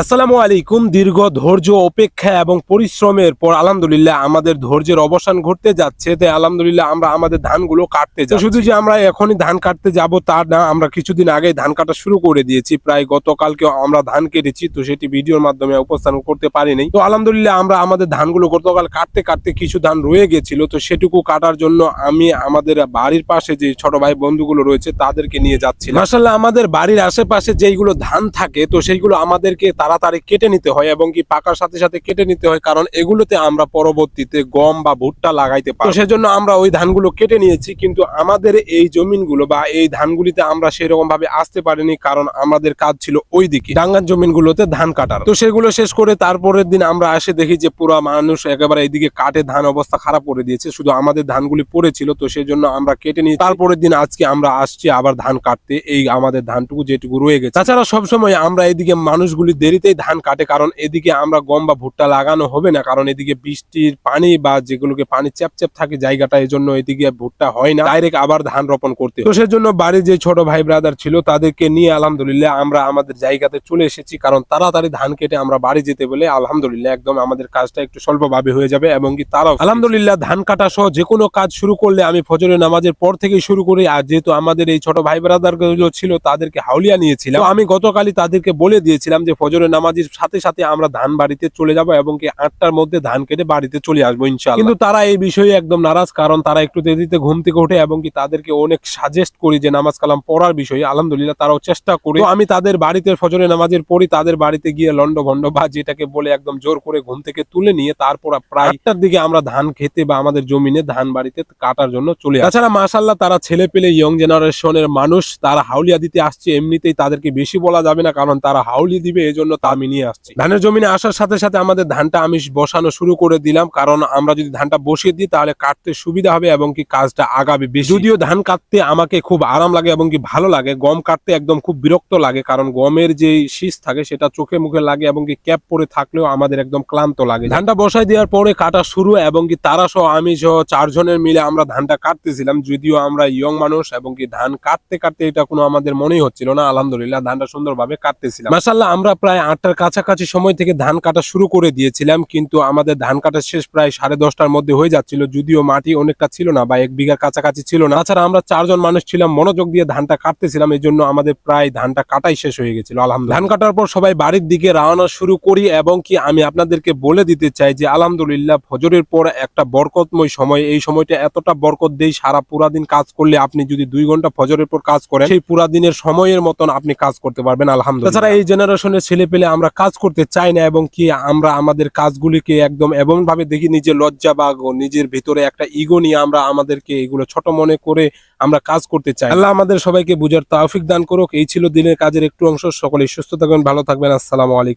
আসসালামু আলাইকুম। দীর্ঘ ধৈর্য, অপেক্ষা এবং পরিশ্রমের পর আলহামদুলিল্লাহ আমাদের ধৈর্যের অবসান ঘটতে যাচ্ছে। তাই আলহামদুলিল্লাহ আমরা আমাদের ধানগুলো কাটতে যাচ্ছি। শুধু যে আমরা এখনই ধান কাটতে যাব তা না, আমরা কিছুদিন আগে ধান কাটা শুরু করে দিয়েছি। প্রায় গতকালকে আমরা ধান কেটেছি, তো সেটি ভিডিওর মাধ্যমে উপস্থাপন করতে পারিনি। তো আলহামদুলিল্লাহ আমরা আমাদের ধানগুলো গতকাল কাটতে কাটতে কিছু ধান রয়ে গেছিল। তো সেটুকু কাটার জন্য আমি আমাদের বাড়ির পাশে যে ছোট ভাই বন্ধুগুলো রয়েছে, তাদেরকে নিয়ে যাচ্ছি মাসাল্লাহ আমাদের বাড়ির আশেপাশে যেইগুলো ধান থাকে, তো সেইগুলো আমাদেরকে তাড়াতাড়ি কেটে নিতে হয় এবং কি পাকার সাথে সাথে কেটে নিতে হয়, কারণ এগুলোতে আমরা পরবর্তীতে গম বা ভুট্টা লাগাইতে পারি সেজন্য আমরা ওই ধানগুলো কেটে নিয়েছি, কিন্তু আমাদের এই জমিনগুলো বা এই ধানগুলিতে আমরা সেরকম ভাবে আসতে পারিনি, কারণ আমাদের কাজ ছিল ওই দিকে ডাঙ্গার জমিনগুলোতে ধান কাটার। তো সেগুলো শেষ করে তারপরের দিন আমরা এসে দেখি যে পুরো মানুষ একেবারে এইদিকে কাটে, ধান অবস্থা খারাপ করে দিয়েছে, শুধু আমাদের ধানগুলি পড়েছিল তো সেই জন্য আমরা কেটে নিই তারপরের দিন আজকে আমরা আসছি আবার ধান কাটতে, এই আমাদের ধানটুকু যেটুকু রয়ে গেছে। তাছাড়া সবসময় আমরা এদিকে মানুষগুলি দেরিতেই ধান কাটে, কারণ এদিকে আমরা গম বা ভুট্টা লাগানো হবে না, কারণ এদিকে বৃষ্টির পানি বা যেগুলোকে পানি চ্যাপ চ্যাপ থাকে জায়গাটা এই জন্য এদিকে ভুট্টা হয় না। ডাইরেক্ট আবার ধান রোপণ করতে তো সেজন্য বাড়ির যে ছোট ভাই ব্রাদার ছিল, তাদেরকে নিয়ে আলহামদুলিল্লাহ আমরা আমাদের জায়গাতে চলে এসেছি, কারণ তাড়াতাড়ি ধান কেটে আমরা বাড়ি যেতে বলে আলহামদুলিল্লাহ একদম আমাদের কাজটা একটু স্বল্পভাবে হয়ে যাবে এবং কি তারাও আলহামদুলিল্লাহ ধান কাটা সহ যে কোনো কাজ শুরু করলে আমি ফজরের নামাজের পর থেকে শুরু করি, আর যেহেতু আমাদের এই ছোট ভাই ব্রাদার ছিল, তাদেরকে হাউলিয়া নিয়েছিলাম। আমি গতকালই তাদেরকে বলে দিয়েছিলাম যে ফজরের নামাজের সাথে সাথে আমরা ধান বাড়িতে চলে যাব এবং কি আটটার মধ্যে ধান কেটে বাড়িতে চলে আসব ইনশাআল্লাহ। কিন্তু তারা এই বিষয়ে একদম নারাজ, কারণ তারা একটু দেরিতে ঘুম থেকে ওঠে এবং কি তাদেরকে অনেক সাজেস্ট করি যে নামাজ কালাম পড়ার বিষয়ে। আলহামদুলিল্লাহ তারাও চেষ্টা করে। আমি তাদের বাড়িতে ফজরের নামাজের পরই তাদের বাড়িতে গিয়ে লন্ড ভন্ড বা যেটাকে বলে একদম জোর করে ঘুম থেকে তুলে নিয়ে তারপর প্রায় আটটার দিকে আমরা ধান খেতে বা আমাদের জমিনে ধান বাড়িতে কাটার জন্য চলে। তাছাড়া মাসাল্লাহ তারা ছেলে পেলে ইয়ং জেনারেশনের মানুষ, তারা হাউলিয়া দিতে আসছে, এমনিতেই তাদেরকে বেশি বলা যাবে না, কারণ তারা হাউলি দিবে এই জন্য তা আমি নিয়ে আসছি। ধানের জমিনে আসার সাথে সাথে আমাদের ধানটা আমি বসানো শুরু করে দিলাম, কারণ আমরা যদি ধানটা বসিয়ে দিই তাহলে কাটতে সুবিধা হবে এবং কি কাজটা আগাবে বেশি। যদিও ধান কাটতে আমাকে খুব আরাম লাগে এবং কি ভালো লাগে, গম কাটতে একদম খুব বিরক্ত লাগে, কারণ গমের যে শীষ থাকে সেটা চোখে মুখে লাগে এবং কি ক্যাপ পরে থাকলেও আমাদের একদম ক্লান্ত লাগে। ধানটা বসাই দেওয়ার পরে কাটা শুরু এবং কি তারা সহ আমি সহ চারজনের মিলে আমরা ধানটা কাটতেছিলাম, যদিও আমরা ইয়ং মানুষ এবং কি ধান কাটতে কাটতে এটা কোনো আমাদের মনেই হচ্ছিল না, আলহামদুলিল্লাহ ধানটা সুন্দরভাবে কাটতেছিলাম। মাসাল্লাহ আমরা প্রায় আটটার কাছাকাছি সময় থেকে ধান কাটা শুরু করে দিয়েছিলাম, কিন্তু আমাদের ধান কাটা শেষ প্রায় সাড়ে দশটার মধ্যে হয়ে যাচ্ছিল, যদিও মাটি অনেকটা ছিল না বা এক বিঘার কাছাকাছি ছিল না। তাছাড়া আমরা চারজন মানুষ ছিলাম, মনোযোগ দিয়ে ধানটা কাটতেছিলাম এই জন্য আমাদের প্রায় ধানটা কাটাই শেষ হয়ে গেছিল, আলহামদুলিল্লাহ। ধান কাটার পর সবাই বাড়ির দিকে রওনা শুরু করি, এবং কি আমি আপনাদেরকে বলে দিতে চাই যে, আলহামদুলিল্লাহ, ফজরের পর একটা বরকতময় সময়, এই সময়টা এতটা বরকত দেই, সারা পুরা দিন কাজ করলে আপনি যদি দুই ঘণ্টা ফজরের পর কাজ করেন, সেই পুরা দিনের সময়ের মতন আপনি কাজ করতে পারবেন, আলহামদুলিল্লাহ। তাছাড়া এই জেনারেশনের ছেলে পেলে আমরা কাজ করতে চাই না এবং কি আমরা আমাদের কাজগুলিকে একদম এমন ভাবে দেখি নিজের লজ্জা বা নিজের ভিতরে একটা ইগো নিয়ে আমরা আমাদেরকে এগুলো ছোট মনে করে আমরা কাজ করতে চাই। আল্লাহ আমাদের সবাইকে বুঝার তাওফিক দান করুক। এই ছিল দিনের কাজের একটু অংশ। সকলেই সুস্থ থাকবেন, ভালো থাকবেন। আসসালামু আলাইকুম।